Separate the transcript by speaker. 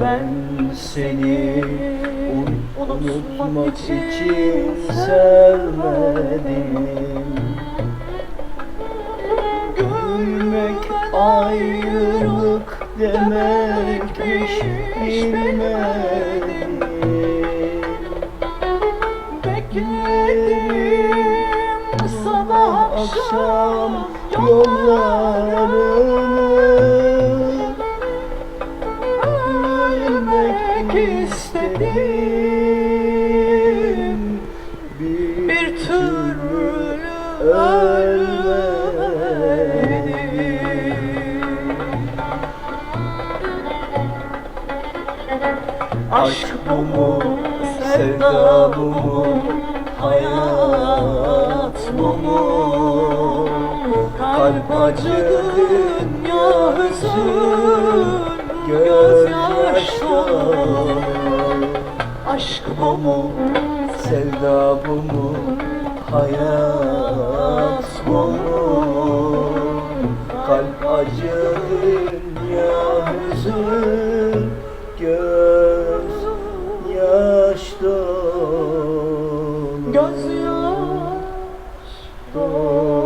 Speaker 1: Ben seni un- unutmak için sevmedim. Gülmek ayrılık demekmiş bilmedim.
Speaker 2: Bekledim sabah akşam
Speaker 1: yollarını Bir,
Speaker 2: türlü
Speaker 1: Aşk bu mu, sevda bu mu, hayat bu mu? Kalp acı, dünya hüzün, gözyaşları Aşk bu mu, sevda bu mu, hayat bu mu? Kalp acı, dünya hüzün, göz yaş dolu Göz yaş dolu